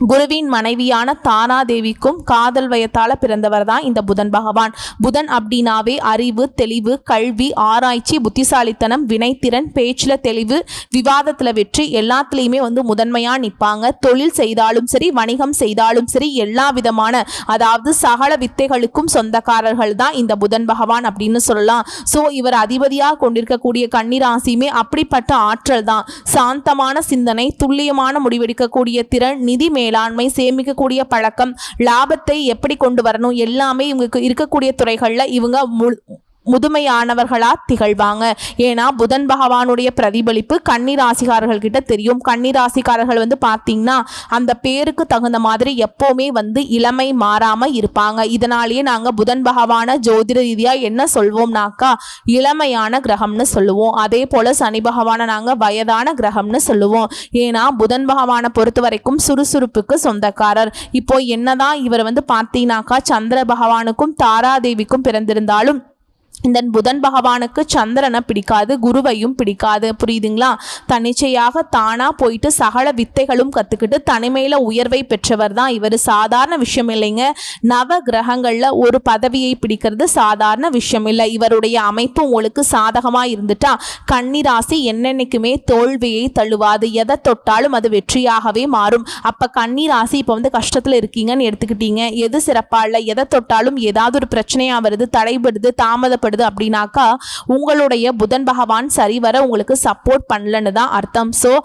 குருவின் மனைவியான தானாதேவிக்கும் காதல் வயத்தால பிறந்தவர் தான் இந்த புதன் பகவான். புதன் அப்படின்னாவே அறிவு தெளிவு கல்வி ஆராய்ச்சி புத்திசாலித்தனம் வினைத்திறன் பேச்சில் தெளிவு விவாதத்தில் வெற்றி எல்லாத்துலேயுமே வந்து முதன்மையாக நிற்பாங்க தொழில் செய்தாலும் சரி வணிகம் செய்தாலும் சரி எல்லா விதமான அதாவது சகல வித்தைகளுக்கும் சொந்தக்காரர்கள் தான் இந்த புதன் பகவான் அப்படின்னு சொல்லலாம். ஸோ இவர் அதிபதியாக கொண்டிருக்கக்கூடிய கன்னிராசியுமே அப்படிப்பட்ட ஆற்றல் தான் சாந்தமான சிந்தனை துல்லியமான முடிவெடுக்கக்கூடிய திறன் நிதி மே மேலாண்மை சேமிக்கக்கூடிய பழக்கம் லாபத்தை எப்படி கொண்டு வரணும் எல்லாமே இவங்களுக்கு இருக்கக்கூடிய துறைகளில் இவங்க முழு முதுமையானவர்களா திகழ்வாங்க. ஏன்னா புதன் பகவானுடைய பிரதிபலிப்பு கன்னிராசிக்காரர்கள் கிட்ட தெரியும். கன்னி ராசிக்காரர்கள் வந்து பார்த்தீங்கன்னா அந்த பேருக்கு தகுந்த மாதிரி எப்போவுமே வந்து இளமை மாறாம இருப்பாங்க. இதனாலேயே நாங்கள் புதன் பகவான ஜோதிட ரீதியாக என்ன சொல்வோம்னாக்கா இளமையான கிரகம்னு சொல்லுவோம். அதே போல சனி பகவானை நாங்கள் வயதான கிரகம்னு சொல்லுவோம். ஏன்னா புதன் பகவானை பொறுத்த வரைக்கும் சுறுசுறுப்புக்கு சொந்தக்காரர். இப்போ என்னதான் இவர் வந்து பார்த்தீங்கன்னாக்கா சந்திர பகவானுக்கும் தாராதேவிக்கும் பிறந்திருந்தாலும் இந்த புதன் பகவானுக்கு சந்திரனை பிடிக்காது குருவையும் பிடிக்காது. புரியுதுங்களா? தன்னிச்சையாக தானாக போயிட்டு சகல வித்தைகளும் கற்றுக்கிட்டு தனிமையில் உயர்வை பெற்றவர் தான் இவர். சாதாரண விஷயம் இல்லைங்க. நவ கிரகங்களில் ஒரு பதவியை பிடிக்கிறது சாதாரண விஷயம் இல்லை. இவருடைய அமைப்பு உங்களுக்கு சாதகமாக இருந்துட்டா கன்னிராசி என்னென்னைக்குமே தோல்வியை தள்ளுவாது எதை தொட்டாலும் அது வெற்றியாகவே மாறும். அப்போ கன்னிராசி இப்போ வந்து கஷ்டத்தில் இருக்கீங்கன்னு எடுத்துக்கிட்டீங்க. எது சிறப்பாக இல்லை? எதை தொட்டாலும் ஏதாவது ஒரு பிரச்சனையாக வருது தடைபடுது தாமதப்படுது. அப்படின்னாக்கா உங்களுடைய புதன் பகவான் சரிவர உங்களுக்கு சப்போர்ட் பண்ணலன்னு தான் அர்த்தம். ஸோ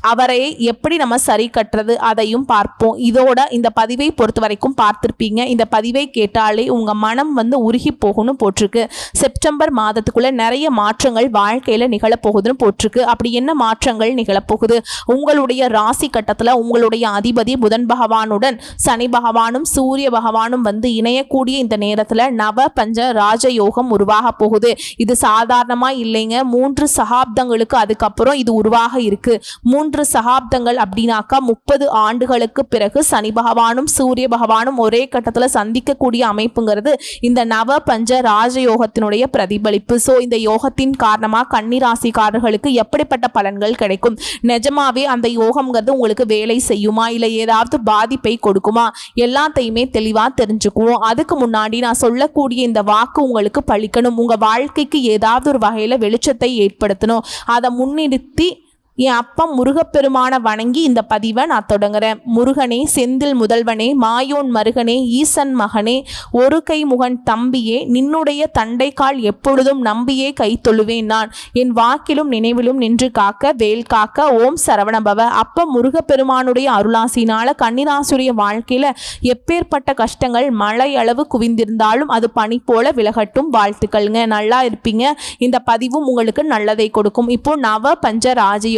அவரை எப்படி நம்ம சரி கட்டுறது அதையும் பார்ப்போம். இதோட இந்த பதிவை பொறுத்த வரைக்கும் பார்த்துருப்பீங்க. இந்த பதிவை கேட்டாலே உங்கள் மனம் வந்து உருகி போகணும் போட்டிருக்கு. செப்டம்பர் மாதத்துக்குள்ளே நிறைய மாற்றங்கள் வாழ்க்கையில் நிகழப்போகுதுன்னு போட்டிருக்கு. அப்படி என்ன மாற்றங்கள் நிகழப்போகுது? உங்களுடைய ராசி கட்டத்தில் உங்களுடைய அதிபதி புதன் பகவானுடன் சனி பகவானும் சூரிய பகவானும் வந்து இணையக்கூடிய இந்த நேரத்தில் நவ பஞ்ச ராஜயோகம் உருவாக போகுது. இது சாதாரணமாக இல்லைங்க. மூன்று சகாப்தங்களுக்கு அதுக்கப்புறம் இது உருவாக இருக்கு. மூன்று சகாப்தங்கள் அப்படின்னாக்கா முப்பது ஆண்டுகளுக்கு பிறகு சனி பகவானும் சூரிய பகவானும் ஒரே கட்டத்தில் சந்திக்கக்கூடிய அமைப்புங்கிறது இந்த நவ பஞ்ச ராஜயோகத்தினுடைய பிரதிபலிப்பு. ஸோ இந்த யோகத்தின் காரணமாக கன்னிராசிக்காரர்களுக்கு எப்படிப்பட்ட பலன்கள் கிடைக்கும்? நிஜமாவே அந்த யோகம்ங்கிறது உங்களுக்கு வேலை செய்யுமா? இல்லை ஏதாவது பாதிப்பை கொடுக்குமா? எல்லாத்தையுமே தெளிவாக தெரிஞ்சுக்குவோம். அதுக்கு முன்னாடி நான் சொல்லக்கூடிய இந்த வாக்கு உங்களுக்கு பழிக்கணும். உங்கள் வாழ்க்கைக்கு ஏதாவது ஒரு வகையில் வெளிச்சத்தை ஏற்படுத்தணும். அதை முன்னிறுத்தி என் அப்பா முருகப்பெருமான வணங்கி இந்த பதிவை நான் தொடங்குறேன். முருகனே செந்தில் முதல்வனே மாயோன் மருகனே ஈசன் மகனே ஒரு கை முகன் தம்பியே நின்னுடைய தண்டைக்கால் எப்பொழுதும் நம்பியே கை தொழுவேன் நான். என் வாக்கிலும் நினைவிலும் நின்று காக்க வேல் காக்க ஓம் சரவணபவ அப்ப முருகப்பெருமானுடைய அருளாசினால கன்னிராசுடைய வாழ்க்கையில எப்பேற்பட்ட கஷ்டங்கள் மழை அளவு குவிந்திருந்தாலும் அது பனி போல விலகட்டும். வாழ்த்துக்கள்ங்க. நல்லா இருப்பீங்க. இந்த பதிவும் உங்களுக்கு நல்லதை கொடுக்கும். இப்போ நவ பஞ்ச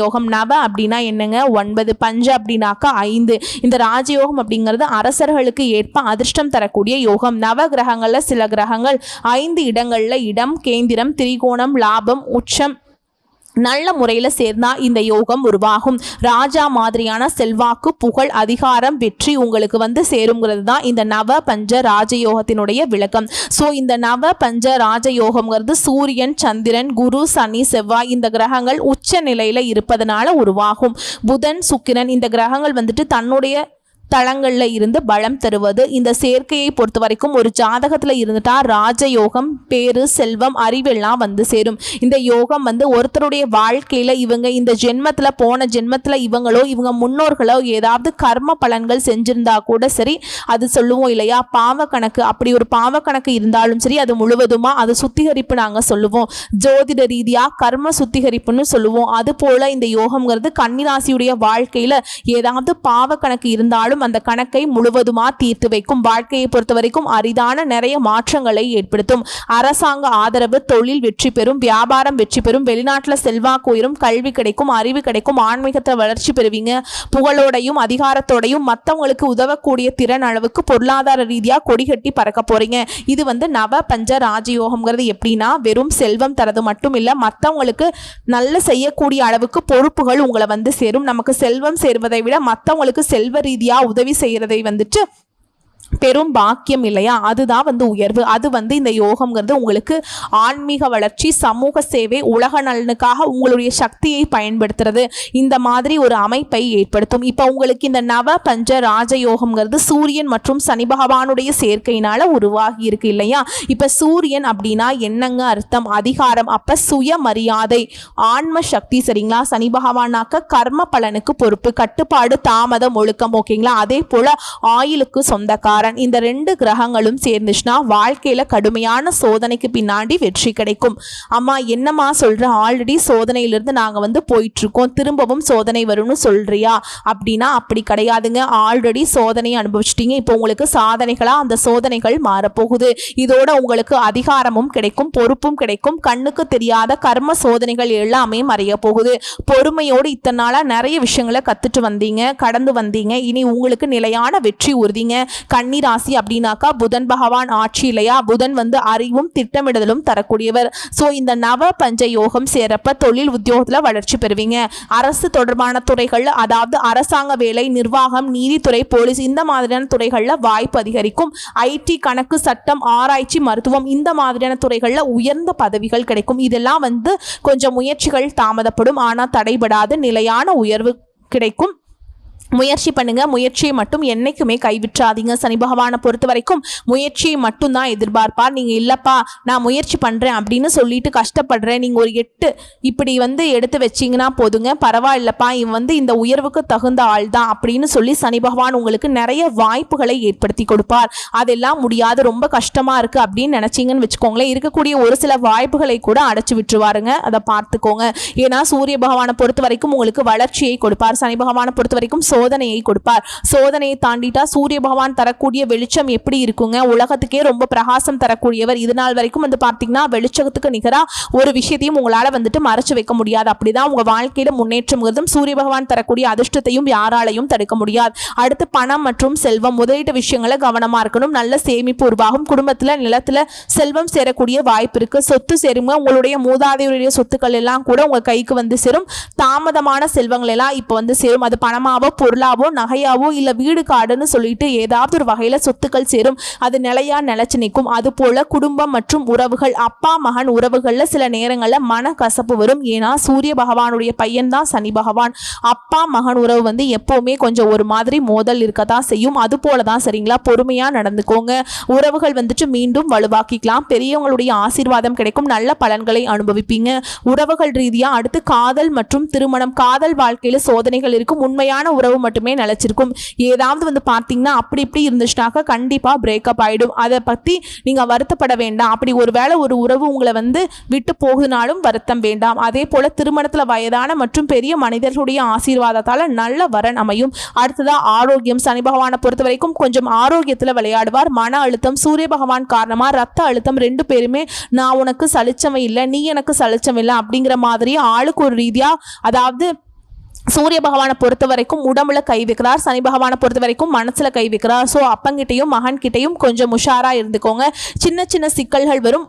ராஜயோகம் நவ அப்படின்னா என்னங்க? ஒன்பது பஞ்ச அப்படின்னாக்கா ஐந்து. இந்த ராஜயோகம் அப்படிங்கிறது அரசர்களுக்கு ஏற்ப அதிர்ஷ்டம் தரக்கூடிய யோகம். நவ கிரகங்களில் சில கிரகங்கள் ஐந்து இடங்களில் இடம் கேந்திரம் திரிகோணம் லாபம் உச்சம் நல்ல முறையில் சேர்ந்தா இந்த யோகம் உருவாகும். ராஜா மாதிரியான செல்வாக்கு புகழ் அதிகாரம் வெற்றி உங்களுக்கு வந்து சேருங்கிறது தான் இந்த நவ பஞ்ச ராஜயோகத்தினுடைய விளக்கம். ஸோ இந்த நவ பஞ்ச ராஜயோகம்ங்கிறது சூரியன் சந்திரன் குரு சனி செவ்வாய் இந்த கிரகங்கள் உச்ச நிலையில் இருப்பதனால உருவாகும். புதன் சுக்கிரன் இந்த கிரகங்கள் வந்துட்டு தன்னுடைய தளங்களில் இருந்து பலம் தருவது. இந்த சேர்க்கையை பொறுத்த வரைக்கும் ஒரு ஜாதகத்தில் இருந்துட்டா ராஜயோகம் பேரு செல்வம் அறிவெல்லாம் வந்து சேரும். இந்த யோகம் வந்து ஒருத்தருடைய வாழ்க்கையில் இவங்க இந்த ஜென்மத்தில் போன ஜென்மத்தில் இவங்களோ இவங்க முன்னோர்களோ ஏதாவது கர்ம பலன்கள் செஞ்சிருந்தா கூட சரி அது சொல்லுவோம் இல்லையா? பாவ கணக்கு. அப்படி ஒரு பாவ கணக்கு இருந்தாலும் சரி அது முழுவதுமா அது சுத்திகரிப்பு நாங்கள் சொல்லுவோம். ஜோதிட ரீதியாக கர்ம சுத்திகரிப்புன்னு சொல்லுவோம். அது போல இந்த யோகம்ங்கிறது கன்னிராசியுடைய வாழ்க்கையில் ஏதாவது பாவ கணக்கு இருந்தாலும் அந்த கணக்கை முழுவதுமா தீர்த்து வைக்கும். வாழ்க்கையை பொறுத்த வரைக்கும் அரிதான நிறைய மாற்றங்களை ஏற்படுத்தும். அரசாங்க ஆதரவு தொழில் வெற்றி பெறும் வியாபாரம் வெற்றி பெறும் வெளிநாட்டில் செல்வாக்கு உயரும் கல்வி கிடைக்கும் அறிவு கிடைக்கும் ஆன்மீகத்தை வளர்ச்சி பெறுவீங்க. புகழோடையும் அதிகாரத்தோடையும் மற்றவங்களுக்கு உதவக்கூடிய திறன் அளவுக்கு பொருளாதார ரீதியாக கொடிகட்டி பறக்க போறீங்க. இது வந்து நவ பஞ்ச ராஜயோகம்ங்கிறது எப்படின்னா வெறும் செல்வம் தரது மட்டும் இல்லை மற்றவங்களுக்கு நல்ல செய்யக்கூடிய அளவுக்கு பொறுப்புகள் உங்களை வந்து சேரும். நமக்கு செல்வம் சேர்வதை விட மற்றவங்களுக்கு செல்வ ரீதியாக உதவி செய்கிறதை வந்துட்டு பெரும் பாக்கியம் இல்லையா? அதுதான் வந்து உயர்வு. அது வந்து இந்த யோகம்ங்கிறது உங்களுக்கு ஆன்மீக வளர்ச்சி சமூக சேவை உலக நலனுக்காக உங்களுடைய சக்தியை பயன்படுத்துறது. இந்த மாதிரி ஒரு அமைப்பை ஏற்படுத்தும். இப்போ உங்களுக்கு இந்த நவ பஞ்ச ராஜயோகம்ங்கிறது சூரியன் மற்றும் சனி பகவானுடைய சேர்க்கையினால உருவாகி இருக்கு இல்லையா? இப்போ சூரியன் அப்படின்னா என்னங்க அர்த்தம்? அதிகாரம். அப்ப சுயமரியாதை ஆன்ம சக்தி சரிங்களா? சனி பகவானாக்க கர்ம பலனுக்கு பொறுப்பு கட்டுப்பாடு தாமதம் ஒழுக்கம் ஓகேங்களா? அதே போல ஆயுளுக்கு சொந்தக்காரன் இந்த ரெண்டு கிரகங்களும் சேர்ந்துச்சுன்னா வாழ்க்கையில கடுமையான சோதனைக்கு பின்னாடி வெற்றி கிடைக்கும். அம்மா என்னம்மா சொல்ற? ஆல்ரெடி சோதனையிலிருந்து நாங்க வந்து போயிட்டு இருக்கோம் திரும்பவும் சோதனை வரும்னு சொல்றியா? அப்படின்னா அப்படி கிடையாதுங்க. ஆல்ரெடி சோதனையை அனுபவிச்சிட்டீங்க. இப்போ உங்களுக்கு சாதனைகளா அந்த சோதனைகள் மாறப்போகுது. இதோட உங்களுக்கு அதிகாரமும் கிடைக்கும் பொறுப்பும் கிடைக்கும். கண்ணுக்கு தெரியாத கர்ம சோதனைகள் எல்லாமே மறைய போகுது பொறுமையோடு இத்தனை நாளா நிறைய விஷயங்களை கத்துட்டு வந்தீங்க கடந்து வந்தீங்க. இனி உங்களுக்கு நிலையான வெற்றி உறுதிங்க. கண் கன்னி ராசி அப்படின்னாக்கா புதன் பகவான் ஆட்சி இல்லையா? புதன் வந்து அறிவும் திட்டமிடுதலும் தரக்கூடியவர். ஸோ இந்த நவ பஞ்ச யோகம் சேரப்ப தொழில் உத்தியோகத்தில் வளர்ச்சி பெறுவீங்க. அரசு தொடர்பான துறைகள் அதாவது அரசாங்க வேலை நிர்வாகம் நீதித்துறை போலீஸ் இந்த மாதிரியான துறைகளில் வாய்ப்பு அதிகரிக்கும். ஐடி கணக்கு சட்டம் ஆராய்ச்சி மருத்துவம் இந்த மாதிரியான துறைகளில் உயர்ந்த பதவிகள் கிடைக்கும். இதெல்லாம் வந்து கொஞ்சம் முயற்சிகள் தாமதப்படும். ஆனால் தடைபடாது நிலையான உயர்வு கிடைக்கும். முயற்சி பண்ணுங்க. முயற்சியை மட்டும் என்னைக்குமே கைவிட்றாதீங்க சனி பகவானை பொறுத்த வரைக்கும் முயற்சியை மட்டும் தான் எதிர்பார்ப்பார். நீங்க இல்லப்பா நான் முயற்சி பண்றேன் அப்படின்னு சொல்லிட்டு கஷ்டப்படுறேன். நீங்க ஒரு எட்டு இப்படி வந்து எடுத்து வச்சிங்கன்னா போதுங்க. பரவாயில்லப்பா இவன் வந்து இந்த உயர்வுக்கு தகுந்த ஆள் தான் அப்படின்னு சொல்லி சனி பகவான் உங்களுக்கு நிறைய வாய்ப்புகளை ஏற்படுத்தி கொடுப்பார். அதெல்லாம் முடியாது. ரொம்ப கஷ்டமா இருக்கு அப்படின்னு நினைச்சிங்கன்னு வச்சுக்கோங்களேன். இருக்கக்கூடிய ஒரு சில வாய்ப்புகளை கூட அடைச்சு விட்டுருவாருங்க. அதை பார்த்துக்கோங்க. ஏன்னா சூரிய பகவானை பொறுத்த வரைக்கும் உங்களுக்கு வளர்ச்சியை கொடுப்பார். சனி பகவானை பொறுத்த வரைக்கும் சோதனையை கொடுப்பார். சோதனையை தாண்டிட்டா சூரிய பகவான் தரக்கூடிய வெளிச்சம் எப்படி இருக்குங்க? உலகத்துக்கே ரொம்ப பிரகாசம் தரக்கூடியவர். இது நாள் வரைக்கும் வந்து பார்த்தீங்கன்னா வெளிச்சத்துக்கு நிகராக ஒரு விஷயத்தையும் உங்களால் வந்துட்டு மறைச்சு வைக்க முடியாது. அப்படிதான் உங்கள் வாழ்க்கையில முன்னேற்றம்ங்கிறதும் சூரிய பகவான் தரக்கூடிய அதிர்ஷ்டத்தையும் யாராலையும் தடுக்க முடியாது. அடுத்து பணம் மற்றும் செல்வம் முதலீட்டு விஷயங்களை கவனமா இருக்கணும். நல்ல சேமிப்பு உருவாகும். குடும்பத்தில் நிலத்துல செல்வம் சேரக்கூடிய வாய்ப்பு இருக்கு. சொத்து சேருங்க. உங்களுடைய மூதாதையுடைய சொத்துக்கள் எல்லாம் கூட உங்க கைக்கு வந்து சேரும். தாமதமான செல்வங்கள் எல்லாம் இப்போ வந்து சேரும். அது பணமாவோ பொருளாவோ நகையாவோ இல்ல வீடு காடுன்னு சொல்லிட்டு ஏதாவது ஒரு வகையில சொத்துக்கள் சேரும். அது நிலையா நிலைச்சு நிற்கும். அது போல குடும்பம் மற்றும் உறவுகள் அப்பா மகன் உறவுகள்ல சில நேரங்கள்ல மன கசப்பு வரும். ஏன்னா சூரிய பகவானுடைய பையன் தான் சனி பகவான். அப்பா மகன் உறவு வந்து எப்பவுமே கொஞ்சம் ஒரு மாதிரி மோதல் இருக்கதான் செய்யும். அது போல தான் சரிங்களா? பொறுமையா நடந்துக்கோங்க. உறவுகள் வந்துட்டு மீண்டும் வலுவாக்கிக்கலாம். பெரியவங்களுடைய ஆசீர்வாதம் கிடைக்கும். நல்ல பலன்களை அனுபவிப்பீங்க. உறவுகள் ரீதியா அடுத்து காதல் மற்றும் திருமணம் காதல் வாழ்க்கையில சோதனைகள் இருக்கும். உண்மையான உறவு மட்டுமே நிலச்சிருக்கும். ஏதாவது வந்து பார்த்தீங்கன்னா அப்படி இப்படி இருந்துச்சுனாக்கா கண்டிப்பாக பிரேக்கப் ஆகிடும் அதை பற்றி நீங்கள் வருத்தப்பட வேண்டாம். அப்படி ஒருவேளை ஒரு உறவு உங்களை வந்து விட்டு போகுதுனாலும் வருத்தம் வேண்டாம். அதே போல் திருமணத்தில் வயதான மற்றும் பெரிய மனிதர்களுடைய ஆசீர்வாதத்தால் நல்ல வரன் அமையும். அடுத்ததாக ஆரோக்கியம். சனி பகவானை பொறுத்த வரைக்கும் கொஞ்சம் ஆரோக்கியத்தில் விளையாடுவார். மன அழுத்தம் சூரிய பகவான் காரணமாக ரத்த அழுத்தம் ரெண்டு பேருமே நான் உனக்கு சலிச்சவன் இல்லை நீ எனக்கு சலிச்சவன் இல்லை அப்படிங்கிற மாதிரி ஆளுக்கு ஒரு ரீதியாக அதாவது சூரிய பகவானை பொறுத்த வரைக்கும் உடம்புல கை வைக்கிறார் சனி பகவானை பொறுத்த வரைக்கும் மனசில் கை வைக்கிறார். ஸோ அப்பங்கிட்டையும் மகன்கிட்டையும் கொஞ்சம் உஷாராக இருந்துக்கோங்க. சின்ன சின்ன சிக்கல்கள் வரும்.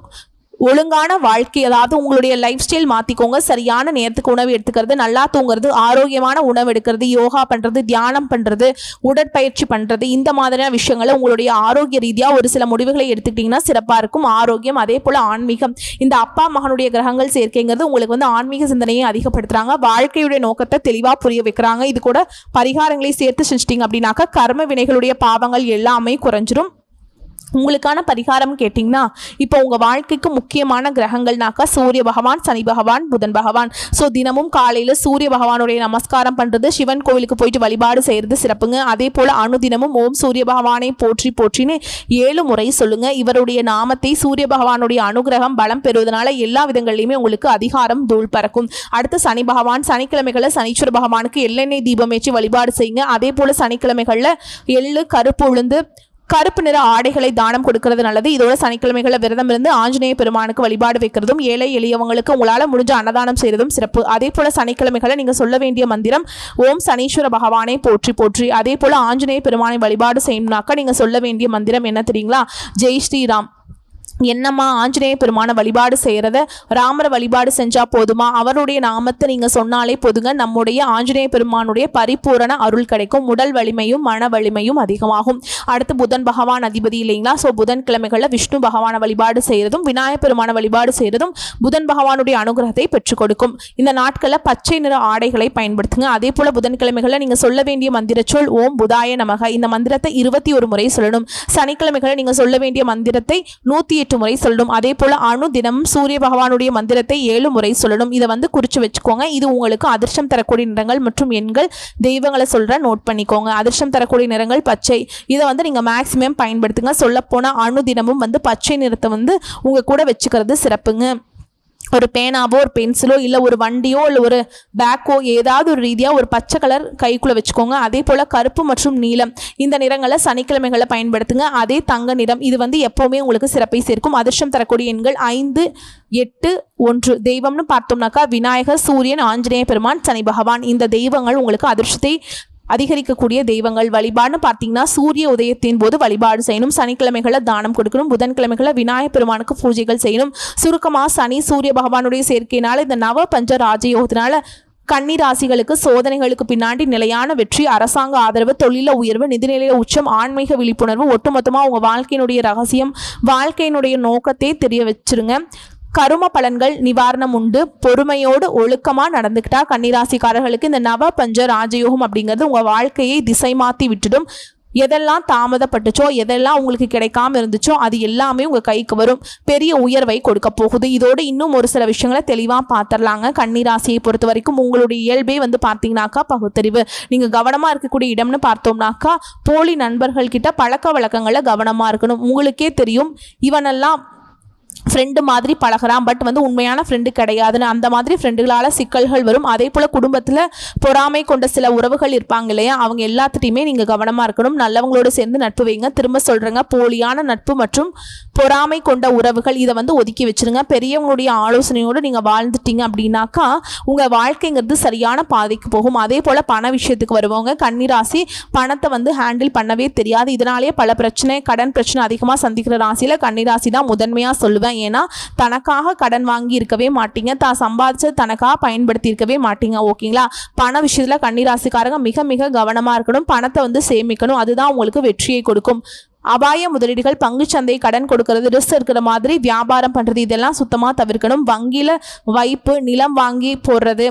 ஒழுங்கான வாழ்க்கை அதாவது உங்களுடைய லைஃப் ஸ்டைல் மாற்றிக்கோங்க சரியான நேரத்துக்கு உணவு எடுத்துக்கிறது நல்லா தூங்குறது ஆரோக்கியமான உணவு எடுக்கிறது யோகா பண்ணுறது தியானம் பண்ணுறது உடற்பயிற்சி பண்ணுறது இந்த மாதிரியான விஷயங்களை உங்களுடைய ஆரோக்கிய ரீதியாக ஒரு சில முடிவுகளை எடுத்துக்கிட்டிங்கன்னா சிறப்பாக இருக்கும். ஆரோக்கியம் அதே போல் ஆன்மீகம். இந்த அப்பா மகனுடைய கிரகங்கள் சேர்க்கைங்கிறது உங்களுக்கு வந்து ஆன்மீக சிந்தனையை அதிகப்படுத்துகிறாங்க வாழ்க்கையுடைய நோக்கத்தை தெளிவாக புரிய வைக்கிறாங்க. இது கூட பரிகாரங்களை சேர்த்து செஞ்சிட்டிங்க அப்படின்னாக்கா கர்ம வினைகளுடைய பாவங்கள் எல்லாமே குறைஞ்சிரும். உங்களுக்கான பரிகாரம் கேட்டிங்கன்னா இப்போ உங்கள் வாழ்க்கைக்கு முக்கியமான கிரகங்கள்னாக்கா சூரிய பகவான் சனி பகவான் புதன் பகவான். ஸோ தினமும் காலையில் சூரிய பகவானுடைய நமஸ்காரம் பண்ணுறது சிவன் கோவிலுக்கு போயிட்டு வழிபாடு செய்கிறது சிறப்புங்க. அதே போல் அனுதினமும் ஓம் சூரிய பகவானை போற்றி போற்றின்னு ஏழு முறை சொல்லுங்கள் இவருடைய நாமத்தை சூரிய பகவானுடைய அனுகிரகம் பலம் பெறுவதனால எல்லா விதங்கள்லையுமே உங்களுக்கு அதிகாரம் தூள் பறக்கும். அடுத்து சனி பகவான் சனிக்கிழமைகளில் சனீஸ்வர பகவானுக்கு எள்ளெண்ணெய் தீபம் ஏற்றி வழிபாடு செய்யுங்க. அதே போல் சனிக்கிழமைகளில் எள்ளு கருப்பு உளுந்து கருப்பு நிற ஆடைகளை தானம் கொடுக்கறது நல்லது. இதோட சனிக்கிழமைகளில் விரதம் இருந்து ஆஞ்சநேய பெருமானுக்கு வழிபாடு வைக்கிறதும் ஏழை எளியவங்களுக்கு உங்களால் முடிஞ்ச அன்னதானம் செய்கிறதும் சிறப்பு. அதே போல சனிக்கிழமைகளை நீங்கள் சொல்ல வேண்டிய மந்திரம் ஓம் சனீஸ்வர பகவானை போற்றி போற்றி. அதே போல ஆஞ்சநேய பெருமானை வழிபாடு செய்யணும்னாக்கா நீங்கள் சொல்ல வேண்டிய மந்திரம் என்ன தெரியுங்களா? ஜெய் ஸ்ரீராம். என்னம்மா ஆஞ்சநேய பெருமான வழிபாடு செய்கிறத ராமரை வழிபாடு செஞ்சால் போதுமா? அவருடைய நாமத்தை நீங்கள் சொன்னாலே போதுங்க. நம்முடைய ஆஞ்சநேய பெருமானுடைய பரிபூரண அருள் கிடைக்கும். உடல் வலிமையும் மன வலிமையும் அதிகமாகும். அடுத்து புதன் பகவான் அதிபதி இல்லைங்களா? ஸோ புதன் கிழமைகளில் விஷ்ணு பகவானை வழிபாடு செய்கிறதும் விநாயகர் பெருமான வழிபாடு செய்கிறதும் புதன் பகவானுடைய அனுகிரகத்தை பெற்றுக் கொடுக்கும். இந்த நாட்களில் பச்சை நிற ஆடைகளை பயன்படுத்துங்க. அதே போல் புதன்கிழமைகளில் நீங்கள் சொல்ல வேண்டிய மந்திர சொல் ஓம் புதாய நமக. இந்த மந்திரத்தை இருபத்தி ஒரு முறை சொல்லணும். சனிக்கிழமைகளில் நீங்கள் சொல்ல வேண்டிய மந்திரத்தை நூற்றி எட்டு முறை சொல்லணும். அதே போல் அணு தினமும் சூரிய பகவானுடைய மந்திரத்தை ஏழு முறை சொல்லணும். இதை வந்து குறித்து வச்சுக்கோங்க. இது உங்களுக்கு அதிர்ஷ்டம் தரக்கூடிய நிறங்கள் மற்றும் எண்கள். தெய்வங்களை சொல்கிற நோட் பண்ணிக்கோங்க. அதிர்ஷ்டம் தரக்கூடிய நிறங்கள் பச்சை. இதை வந்து நீங்கள் மேக்ஸிமம் பயன்படுத்துங்க. சொல்லப்போனால் அணு தினமும் வந்து பச்சை நிறத்தை வந்து உங்கள் கூட வச்சுக்கிறது சிறப்புங்க. ஒரு பேனாவோ ஒரு பென்சிலோ இல்லை ஒரு வண்டியோ இல்லை ஒரு பேக்கோ ஏதாவது ஒரு ரீதியாக ஒரு பச்சை கலர் கைக்குள்ளே வச்சுக்கோங்க. அதே போல் கருப்பு மற்றும் நீலம் இந்த நிறங்களை சனிக்கிழமைகளை பயன்படுத்துங்க. அதே தங்க நிறம் இது வந்து எப்போவுமே உங்களுக்கு சிறப்பை சேர்க்கும். அதிர்ஷ்டம் தரக்கூடிய எண்கள் ஐந்து எட்டு ஒன்று. தெய்வம்னு பார்த்தோம்னாக்கா விநாயகர் சூரியன் ஆஞ்சநேய பெருமான் சனி பகவான். இந்த தெய்வங்கள் உங்களுக்கு அதிர்ஷ்டத்தை அதிகரிக்கக்கூடிய தெய்வங்கள். வழிபாடுன்னு பார்த்தீங்கன்னா சூரிய உதயத்தின் போது வழிபாடு செய்யணும். சனிக்கிழமைகளை தானம் கொடுக்கணும். புதன்கிழமைகளை விநாயகப் பெருமானுக்கு பூஜைகள் செய்யணும். சுருக்கமாக சனி சூரிய பகவானுடைய சேர்க்கையினால இந்த நவ பஞ்ச ராஜயோகத்தினால கன்னி ராசிகளுக்கு சோதனைகளுக்கு பின்னாடி நிலையான வெற்றி அரசாங்க ஆதரவு தொழில உயர்வு நிதிநிலைய உச்சம் ஆன்மீக விழிப்புணர்வு ஒட்டுமொத்தமாக உங்கள் வாழ்க்கையினுடைய ரகசியம் வாழ்க்கையினுடைய நோக்கத்தை தெரிய வச்சிருங்க. கரும பலன்கள் நிவாரணம் உண்டு. பொறுமையோடு ஒழுக்கமாக நடந்துக்கிட்டா கன்னிராசிக்காரர்களுக்கு இந்த நவ பஞ்ச ராஜயோகம் அப்படிங்கிறது உங்கள் வாழ்க்கையை திசை மாற்றி விட்டுடும். எதெல்லாம் தாமதப்பட்டுச்சோ எதெல்லாம் உங்களுக்கு கிடைக்காம இருந்துச்சோ அது எல்லாமே உங்கள் கைக்கு வரும். பெரிய உயர்வை கொடுக்க போகுது. இதோடு இன்னும் ஒரு சில விஷயங்களை தெளிவாக பார்த்துடலாங்க கன்னிராசியை பொறுத்த வரைக்கும் உங்களுடைய இயல்பே வந்து பார்த்தீங்கன்னாக்கா பகுத்தறிவு. நீங்கள் கவனமாக இருக்கக்கூடிய இடம்னு பார்த்தோம்னாக்கா போலி நண்பர்கள்கிட்ட பழக்க வழக்கங்களை கவனமாக இருக்கணும். உங்களுக்கே தெரியும் இவனெல்லாம் ஃப்ரெண்டு மாதிரி பழகுறான் பட் வந்து உண்மையான ஃப்ரெண்டு கிடையாதுன்னு அந்த மாதிரி ஃப்ரெண்டுகளால் சிக்கல்கள் வரும். அதே போல் குடும்பத்தில் பொறாமை கொண்ட சில உறவுகள் இருப்பாங்க இல்லையா? அவங்க எல்லாத்துட்டையுமே நீங்கள் கவனமாக இருக்கணும். நல்லவங்களோடு சேர்ந்து நட்பு வைங்க. திரும்ப சொல்கிறேங்க போலியான நட்பு மற்றும் பொறாமை கொண்ட உறவுகள் இதை வந்து ஒதுக்கி வச்சுருங்க. பெரியவங்களுடைய ஆலோசனையோடு நீங்கள் வாழ்ந்துட்டீங்க அப்படின்னாக்கா உங்கள் வாழ்க்கைங்கிறது சரியான பாதைக்கு போகும். அதே போல் பண விஷயத்துக்கு வருவாங்க கன்னிராசி பணத்தை வந்து ஹேண்டில் பண்ணவே தெரியாது. இதனாலேயே பல பிரச்சனை கடன் பிரச்சனை அதிகமாக சந்திக்கிற ராசியில் கன்னிராசி தான் முதன்மையாக சொல்லுவேன். ஏன்னா தனக்காக கடன் வாங்கி இருக்கவே மாட்டீங்க. தான் சம்பாதிச்சது தனக்காக பயன்படுத்தி இருக்கவே மாட்டீங்க. ஓகேங்களா? பண விஷயத்தில் கன்னிராசிக்காரங்க மிக மிக கவனமாக இருக்கணும். பணத்தை வந்து சேமிக்கணும். அதுதான் உங்களுக்கு வெற்றியை கொடுக்கும். அபாய முதலீடுகள் பங்குச்சந்தை கடன் கொடுக்கறது ரிஸ்க் இருக்கிற மாதிரி வியாபாரம் பண்ணுறது இதெல்லாம் சுத்தமாக தவிர்க்கணும். வங்கியில் வைப்பு நிலம் வாங்கி போடுறது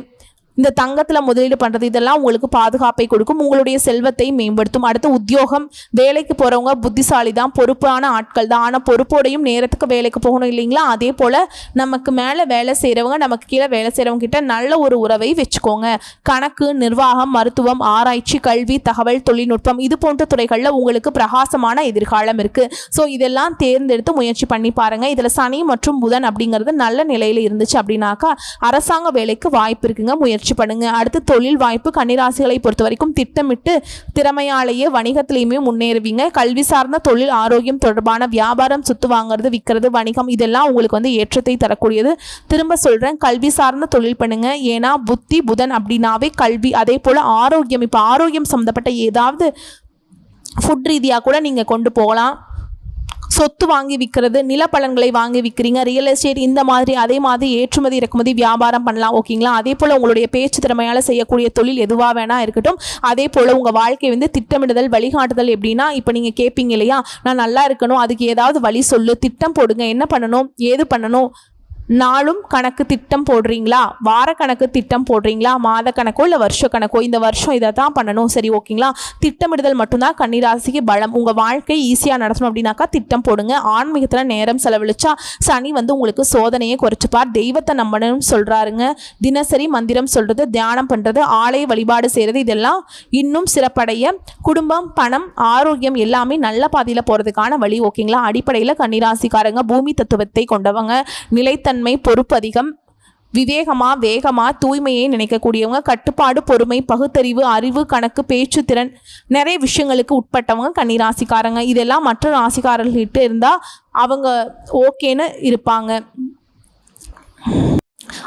இந்த தங்கத்தில் முதலீடு பண்ணுறது இதெல்லாம் உங்களுக்கு பாதுகாப்பை கொடுக்கும் உங்களுடைய செல்வத்தை மேம்படுத்தும். அடுத்து உத்தியோகம் வேலைக்கு போகிறவங்க புத்திசாலி தான் பொறுப்பான ஆட்கள் தான் ஆனால் பொறுப்போடையும் நேரத்துக்கு வேலைக்கு போகணும் இல்லைங்களா? அதே போல் நமக்கு மேலே வேலை செய்கிறவங்க நமக்கு கீழே வேலை செய்கிறவங்க கிட்ட நல்ல ஒரு உறவை வச்சுக்கோங்க. கணக்கு நிர்வாகம் மருத்துவம் ஆராய்ச்சி கல்வி தகவல் தொழில்நுட்பம் இது போன்ற துறைகளில் உங்களுக்கு பிரகாசமான எதிர்காலம் இருக்குது ஸோ இதெல்லாம் தேர்ந்தெடுத்து முயற்சி பண்ணி பாருங்கள் இதில் சனி மற்றும் புதன் அப்படிங்கிறது நல்ல நிலையில் இருந்துச்சு அப்படின்னாக்கா அரசாங்க வேலைக்கு வாய்ப்பு இருக்குங்க. முயற்சி முயற்சி பண்ணுங்க. அடுத்து தொழில் வாய்ப்பு கன்னிராசிகளை பொறுத்த வரைக்கும் திட்டமிட்டு திறமையாலேயே வணிகத்திலையுமே முன்னேறுவீங்க. கல்வி சார்ந்த தொழில் ஆரோக்கியம் தொடர்பான வியாபாரம் சொத்து வாங்குறது விற்கிறது வணிகம் இதெல்லாம் உங்களுக்கு வந்து ஏற்றத்தை தரக்கூடியது. திரும்ப சொல்கிறேன் கல்வி சார்ந்த தொழில் பண்ணுங்க. ஏன்னா புத்தி புதன் அப்படின்னாவே கல்வி. அதே போல் ஆரோக்கியம். இப்போ ஆரோக்கியம் சம்மந்தப்பட்ட ஏதாவது ஃபுட் ரீதியாக கூட நீங்கள் கொண்டு போகலாம். சொத்து வாங்கி விற்கிறது நிலப்பலன்களை வாங்கி விற்கிறீங்க ரியல் எஸ்டேட் இந்த மாதிரி அதே மாதிரி ஏற்றுமதி இறக்குமதி வியாபாரம் பண்ணலாம் ஓகேங்களா? அதே போல் உங்களுடைய பேச்சு திறமையால் செய்யக்கூடிய தொழில் எதுவாக வேணா இருக்கட்டும். அதே போல் உங்கள் வாழ்க்கை வந்து திட்டமிடுதல் வழிகாட்டுதல் எப்படின்னா இப்போ நீங்கள் கேட்பீங்க இல்லையா? நான் நல்லா இருக்கணும் அதுக்கு ஏதாவது வழி சொல்லு திட்டம் போடுங்க என்ன பண்ணணும் ஏது பண்ணணும்? நாளும் கணக்கு திட்டம் போடுறீங்களா? வார கணக்கு திட்டம் போடுறீங்களா? மாத கணக்கோ இல்லை வருஷ கணக்கோ? இந்த வருஷம் இதை தான் பண்ணணும். சரி ஓகேங்களா? திட்டமிடுதல் மட்டும்தான் கன்னிராசிக்கு பலம். உங்கள் வாழ்க்கை ஈஸியாக நடத்தணும் அப்படின்னாக்கா திட்டம் போடுங்க. ஆன்மீகத்தில் நேரம் செலவழிச்சா சனி வந்து உங்களுக்கு சோதனையை குறைச்சிப்பார். தெய்வத்தை நம்பணும்னு சொல்கிறாருங்க தினசரி மந்திரம் சொல்கிறது தியானம் பண்ணுறது ஆலய வழிபாடு செய்கிறது இதெல்லாம் இன்னும் சிறப்படைய. குடும்பம் பணம் ஆரோக்கியம் எல்லாமே நல்ல பாதையில் போகிறதுக்கான வழி ஓகேங்களா? அடிப்படையில் கன்னிராசிக்காரங்க பூமி தத்துவத்தை கொண்டவங்க. நிலைத்தன்மை பொறுப்பதிகம் விவேகமா வேகமா தூய்மையை நினைக்கக்கூடியவங்க கட்டுப்பாடு பொறுமை பகுத்தறிவு அறிவு கணக்கு பேச்சு திறன் நிறைய விஷயங்களுக்கு உட்பட்டவங்க கன்னிராசிக்காரங்க. இதெல்லாம் மற்ற ராசிக்காரர்கள்கிட்ட இருந்தால் அவங்க ஓகேன்னு இருப்பாங்க.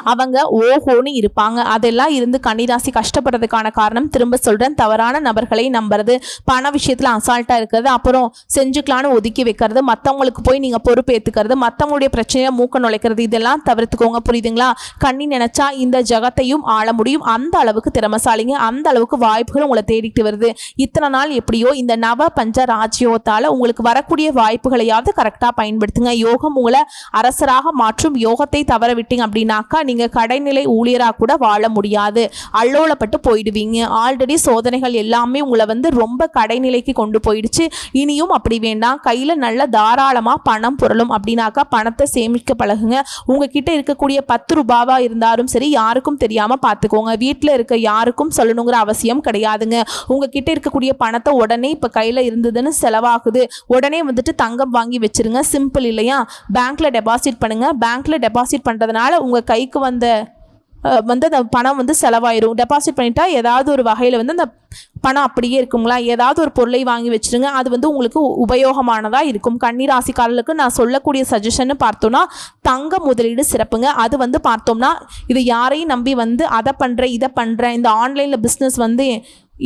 அவங்க ஓஹோன்னு இருப்பாங்க. அதெல்லாம் இருந்து கன்னிராசி கஷ்டப்படுறதுக்கான காரணம் திரும்ப சொல்கிறேன் தவறான நபர்களை நம்புறது பண விஷயத்தில் அசால்ட்டாக இருக்கிறது அப்புறம் செஞ்சுக்கலான்னு ஒதுக்கி வைக்கிறது மற்றவங்களுக்கு போய் நீங்கள் பொறுப்பேற்றுக்கிறது மற்றவங்களுடைய பிரச்சனையை மூக்க நுழைக்கிறது இதெல்லாம் தவிர்த்துக்கோங்க. புரியுதுங்களா? கண்ணி நினச்சா இந்த ஜகத்தையும் ஆள முடியும். அந்த அளவுக்கு திறமசாலிங்க. அந்த அளவுக்கு வாய்ப்புகள் உங்களை தேடிட்டு வருது. இத்தனை நாள் எப்படியோ இந்த நவ பஞ்ச ராஜ்யோகத்தால் உங்களுக்கு வரக்கூடிய வாய்ப்புகளையாவது கரெக்டாக பயன்படுத்துங்க. யோகம் உங்களை அரசராக மாற்றும். யோகத்தை தவற விட்டீங்க அப்படின்னாக்கா நீங்கள் கடைநிலை ஊழியராக கூட வாழ முடியாது. அல்லோலப்பட்டு போயிடுவீங்க. ஆல்ரெடி சோதனைகள் எல்லாமே உங்களை வந்து ரொம்ப கடைநிலைக்கு கொண்டு போயிடுச்சு. இனியும் அப்படி வேண்டாம். கையில் நல்ல தாராளமாக பணம் புரளும் அப்படின்னாக்கா பணத்தை சேமிக்க பழகுங்க. உங்ககிட்ட இருக்கக்கூடிய பத்து ரூபாவா இருந்தாலும் சரி யாருக்கும் தெரியாமல் பார்த்துக்கோங்க வீட்டில் இருக்க யாருக்கும் சொல்லணுங்கிற அவசியம் கிடையாதுங்க. உங்ககிட்ட இருக்கக்கூடிய பணத்தை உடனே இப்போ கையில் இருந்ததுன்னு செலவாகுது. உடனே வந்துட்டு தங்கம் வாங்கி வச்சிருங்க. சிம்பிள் இல்லையா? பேங்க்ல டெபாசிட் பண்ணுங்க. பேங்க்ல டெபாசிட் பண்ணுறதுனால உங்கள் கைக்கு வந்த வந்து அந்த பணம் வந்து செலவாயிடும் டெபாசிட் பண்ணிட்டா ஏதாவது ஒரு வகையில் வந்து அந்த பணம் அப்படியே இருக்குங்களா? ஏதாவது ஒரு பொருளை வாங்கி வச்சுருங்க. அது வந்து உங்களுக்கு உபயோகமானதாக இருக்கும். கண்ணீர் நான் சொல்லக்கூடிய சஜஷன் பார்த்தோன்னா தங்க முதலீடு சிறப்புங்க. அது வந்து பார்த்தோம்னா இது யாரையும் நம்பி வந்து அதை பண்ணுறேன் இதை பண்ணுறேன் இந்த ஆன்லைனில் பிஸ்னஸ் வந்து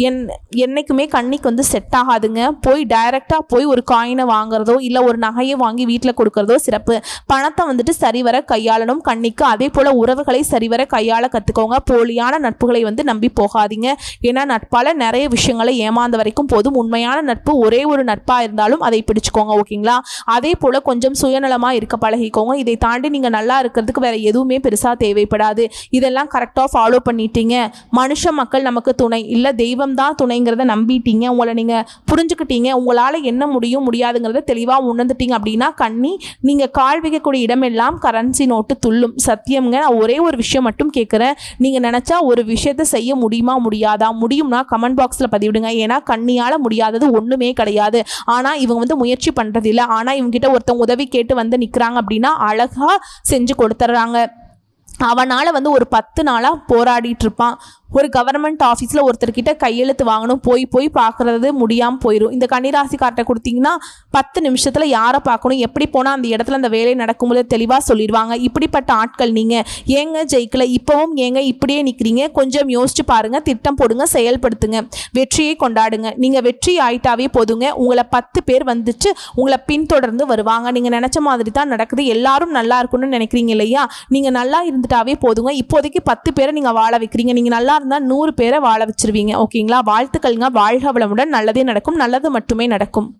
என் என்றைக்குமே கண்ணிக்கு வந்து செட் ஆகாதுங்க. போய் டைரெக்டாக போய் ஒரு காயினை வாங்குறதோ இல்லை ஒரு நகையை வாங்கி வீட்டில் கொடுக்கறதோ சிறப்பு. பணத்தை வந்துட்டு சரிவர கையாளணும் கண்ணிக்கு. அதே போல் உறவுகளை சரிவர கையாள கற்றுக்கோங்க போலியான நட்புகளை வந்து நம்பி போகாதீங்க. ஏன்னா நட்பால் நிறைய விஷயங்களை ஏமாந்த வரைக்கும் போதும். உண்மையான நட்பு ஒரே ஒரு நட்பாக இருந்தாலும் அதை பிடிச்சிக்கோங்க ஓகேங்களா? அதே போல் கொஞ்சம் சுயநலமாக இருக்க பழகிக்கோங்க. இதை தாண்டி நீங்கள் நல்லா இருக்கிறதுக்கு வேறு எதுவுமே பெருசாக தேவைப்படாது. இதெல்லாம் கரெக்டாக ஃபாலோ பண்ணிட்டீங்க. மனுஷ மக்கள் நமக்கு துணை. இல்லை தெய்வம் தான் துணைங்கிறத நம்பிட்டீங்க உங்களை நீங்கள் புரிஞ்சுக்கிட்டீங்க உங்களால் என்ன முடியும் முடியாதுங்கிறத தெளிவாக உணர்ந்துட்டீங்க அப்படின்னா கண்ணி நீங்கள் கால் வைக்கக்கூடிய இடமெல்லாம் கரன்சி நோட்டு துள்ளும். சத்தியம்ங்க நான் ஒரே ஒரு விஷயம் மட்டும் கேட்குறேன் நீங்கள் நினச்சா ஒரு விஷயத்தை செய்ய முடியுமா முடியாதா? முடியும்னா கமெண்ட் பாக்ஸில் பதிவிடுங்க. ஏன்னா கண்ணியால் முடியாதது ஒன்றுமே கிடையாது. ஆனால் இவங்க வந்து முயற்சி பண்ணுறது இல்லை ஆனால் இவங்ககிட்ட ஒருத்தவங்க உதவி கேட்டு வந்து நிற்கிறாங்க அப்படின்னா அழகாக செஞ்சு கொடுத்துட்றாங்க அவனால் வந்து ஒரு பத்து நாளாக போராடிட்டு இருப்பான். ஒரு கவர்மெண்ட் ஆஃபீஸில் ஒருத்தர்கிட்ட கையெழுத்து வாங்கணும் போய் போய் பார்க்குறது முடியாமல் போயிடும் இந்த கன்னிராசி கார்ட்டை கொடுத்தீங்கன்னா பத்து நிமிஷத்தில் யாரை பார்க்கணும் எப்படி போனால் அந்த இடத்துல அந்த வேலை நடக்கும்போது தெளிவாக சொல்லிடுவாங்க. இப்படிப்பட்ட ஆட்கள் நீங்கள் ஏங்க ஜெயிக்கல? இப்போவும் ஏங்க இப்படியே நிற்கிறீங்க கொஞ்சம் யோசிச்சு பாருங்கள் திட்டம் போடுங்க செயல்படுத்துங்க. வெற்றியை கொண்டாடுங்க. நீங்கள் வெற்றி ஆயிட்டாவே போதுங்க. உங்களை பத்து பேர் வந்துச்சு உங்களை பின்தொடர்ந்து வருவாங்க. நீங்கள் நினச்ச மாதிரி தான் நடக்குது. எல்லாரும் நல்லா இருக்கணும்னு நினைக்கிறீங்க இல்லையா? நீங்கள் நல்லா இருந்துட்டாவே போதுங்க. இப்போதைக்கு பத்து பேரை நீங்கள் வாழ வைக்கிறீங்க. நீங்கள் நல்லா நல்லா இருந்தால் நூறு பேரை வாழ வச்சிருவீங்க ஓகேங்களா? வாழ்த்துக்கள்ங்க. வாழ்க வளமுடன். நல்லதே நடக்கும். நல்லது மட்டுமே நடக்கும்.